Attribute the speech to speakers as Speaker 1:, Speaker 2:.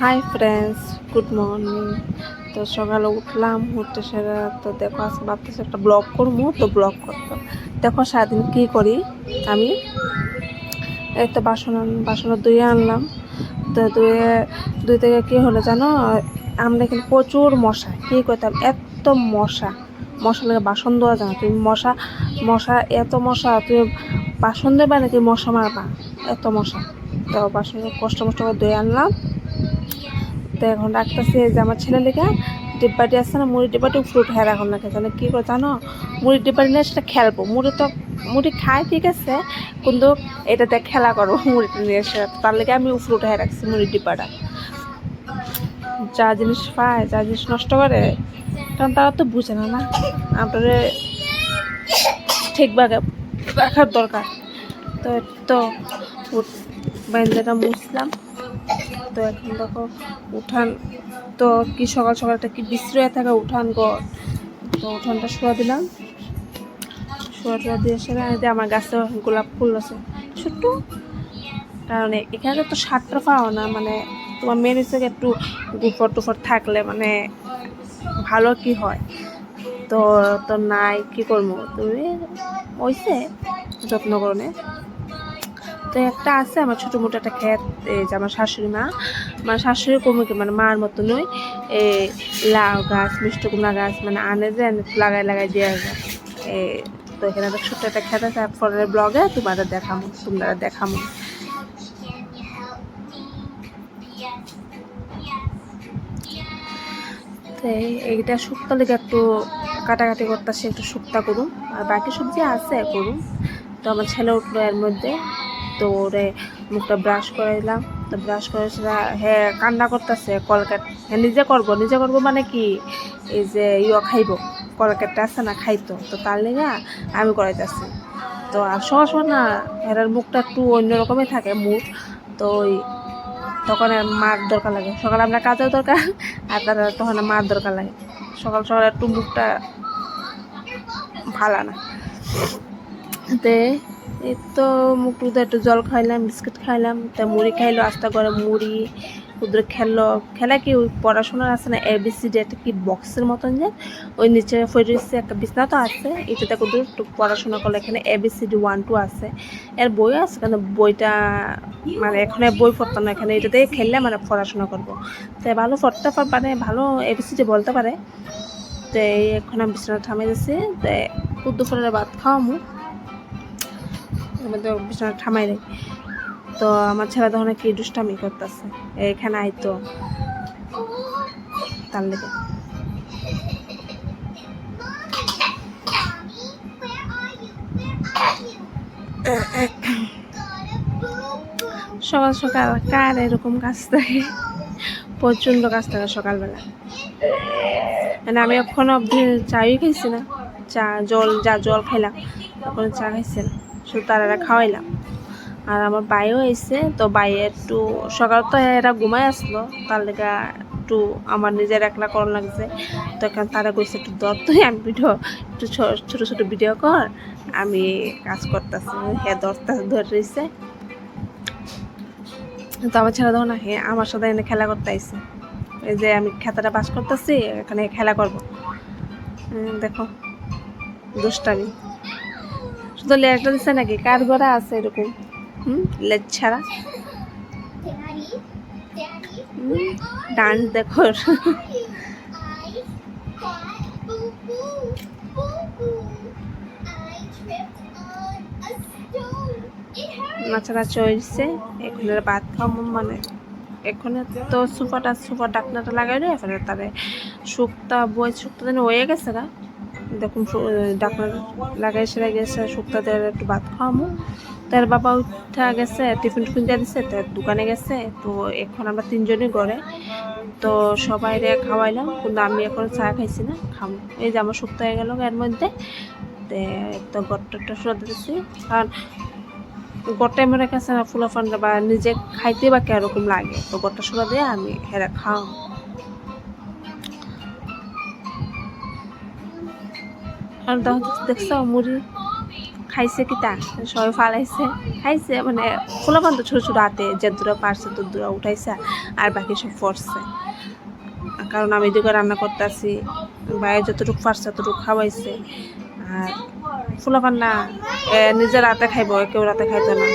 Speaker 1: Hi friends good morning তো সকালে উঠলাম উঠতে সেরা, তো দেখো আজকে ভাবতেছি একটা ব্লগ করব, তো ব্লগ করতো দেখো সারাদিন কী করি? আমি এই তো বাসন বাসন ধুয়ে আনলাম। তো ধুয়ে দুই থেকে কী হলো জানো? আমরা এখানে প্রচুর মশা। কী করতাম? এত মশা। মশা লাগে বাসন ধোয়া যায় না। তুমি মশা মশা, এত মশা, তুমি বাসন দেবা নাকি মশা মারবা? এত মশা। তো বাসন কষ্ট মষ্ট করে ধুয়ে আনলাম। তো এখন রাখতেছি যে আমার ছেলে লেখা ডিব্বাটি আছে না, মুড়ির ডিব্বাটি ফ্রুট হ্যাঁ এখন না খেতে কি করে জানো? মুড়ির ডিব্বাটি নিয়ে সেটা খেলব। মুড়ি তো, মুড়ি খায় ঠিক আছে, কিন্তু এটাতে খেলা করব মুড়িটা নিয়ে এসে। তার লেগে আমি ফ্রুট হ্যাঁ রাখছি মুড়ির ডিব্বাটা। যা জিনিস পায়, যা জিনিস নষ্ট করে, কারণ তারা তো বুঝে না না। আপনাদের ঠিকভাবে রাখার দরকার। তো তো বাইন্দাটা মুছলাম। তো এখন দেখো উঠান তো কি সকাল সকাল একটা কি বিশ্রয় থাকা উঠান ঘর তো উঠানটা শোয়া দিলাম। শোয়া টোয়া দিয়ে এসে না, যে আমার গাছে গোলাপ ফুল আছে। ছোট্ট। কারণ এখানে তো সারটা পাও না মানে তোমার মেন হচ্ছে একটু গুফর টুফর থাকলে মানে ভালো কি হয়। তো তো নাই কি করব? তুমি ওইসে যত্ন করনে তো একটা আছে, আমার ছোটো মোটো একটা এই যে আমার শাশুড়ি মা। আমার শাশুড়ি কমিকে মানে মার মতো নই লাউ গাছ, মিষ্টি কুমড়া গাছ মানে আনে যে লাগাই লাগাই দিয়ে তো এখানে একটা ছোট্ট একটা ক্ষেত আছে ফলের ব্লগে তোমার দেখামো তোমরা দেখামো এইটা শুক্তা লেগে একটু কাটাকাটি করতেছে একটু শুক্তা করুন। আর বাকি সবজি আছে করুন। তো আমার ছেলে উঠল এর মধ্যে। তো ওরে মুখটা ব্রাশ করাইলাম। তো ব্রাশ করে হ্যাঁ কান্না করতেছে কলকাট হ্যাঁ নিজে করব নিজে করব মানে কি? এই যে ইয়ে খাইব কলকাটটা আছে না খাইতো। তো তার লেগে আমি করাইতেছি। তো আর সময় না এরার মুখটা একটু অন্যরকমই থাকে মুখ তো ওই তখন মার দরকার লাগে। সকালে আমরা কাজের দরকার, আর তার তখন মার দরকার লাগে। সকাল সকাল একটু মুখটা ভালো না। তে এই তো মুখ টুকতে একটু জল খাইলাম, বিস্কিট খাইলাম, তা মুড়ি খাইলো, আস্তে করে মুড়ি ওদের খেললো খেলা কি ওই পড়াশোনার আছে না এবিসিডি একটা কি বক্সের মতন যে, ওই নিচে ফেরিসে একটা বিছনা তো আছে, এটাতে ওদের একটু পড়াশোনা করলে এখানে এবিসিডি ওয়ান টু আছে। এর বই আছে, কিন্তু বইটা মানে এখানে বই পড়তাম না, এখানে এটাতে খেললে মানে পড়াশোনা করব। তো ভালো পড়তে পার মানে ভালো এবিসিডি বলতে পারে। তো এখন আমি বিছানা থামে যাচ্ছি তো দুপুরের ভাত খাওয়া খাওয়ামু। আমাদের বিছানা দেয় তো আমার ছেলে তখন কি দুষ্টামি করতেছে। এখানে আইতো তার লেগে। সকাল সকাল কার এরকম কাজ থাকে? প্রচণ্ড কাজ থাকে সকালবেলা। মানে আমি এখন অবধি চাই খাইছি না। চা, জল, যা জল খাইলাম এখন চা খাইছি না। শুধু তারা খাওয়াইলাম। আর আমার বাইও এসে তো বাইয়ে একটু সকাল তো এরা ঘুমাই আসলো, তার লেগে একটু আমার নিজের একলা করণ লাগছে। তো এখন তারা কইছে একটু দর তুই আমি ভিডিও, একটু ছোট ছোট ভিডিও কর, আমি কাজ করতেছি। হ্যাঁ দরটা ধরে রয়েছে তো আমার ছেলে তখন হ্যাঁ আমার সাথে এনে খেলা করতে আইসে এই যে আমি খেতাটা পাস করতেছি, এখানে খেলা করব। দেখো, দুষ্টামি। শুধু লেজটা দিচ্ছে নাকি? কার গড়া আছে এরকম? হুম? লেজ ছাড়া? ডান্স দেখো। নাচারা চলছে এখন খাব মানে। এখানে তো সুপারটা সুপার ডাকনাটা লাগাই এখানে তারে শুক্তা বই শুক্তা যেন হয়ে গেছে না? দেখুন ডাকনা লাগাই সেরা গেছে শুক্তা দিয়ে একটু ভাত খাওয়ামো। তার বাবা উঠা গেছে, টিফিন টিফিন দিয়ে দিছে, তার দোকানে গেছে। তো এখন আমরা তিনজনই ঘরে। তো সবাই রে খাওয়াইলাম, কিন্তু আমি এখন চা খাইছি না খাব এই যে আমার শুক্তা হয়ে গেল এর মধ্যে। তে গট্টটা শুরু দিতেছি কারণ গড়টা মনে কাছে না ফুলা ফান্ডা বা নিজে খাইতে বা কীরকম লাগে? তো গড়টা সোলা দিয়ে আমি হেরা খাও আর তখন দেখছ, মুড়ি খাইছে কিতা সবাই ফালাইছে। খাইছে মানে ফুলাপান তো ছোটো ছোটো হাতে যে দূরা পারছে তো দূরা উঠাইছে আর বাকি সব পড়ছে কারণ আমি এদিকে রান্না করতেছি বাইরে যতটুকু পারছে ততটুকু খাওয়াইছে আর ফুলাপান না নিজের রাতে খাইব, কেউ রাতে খাইতো না।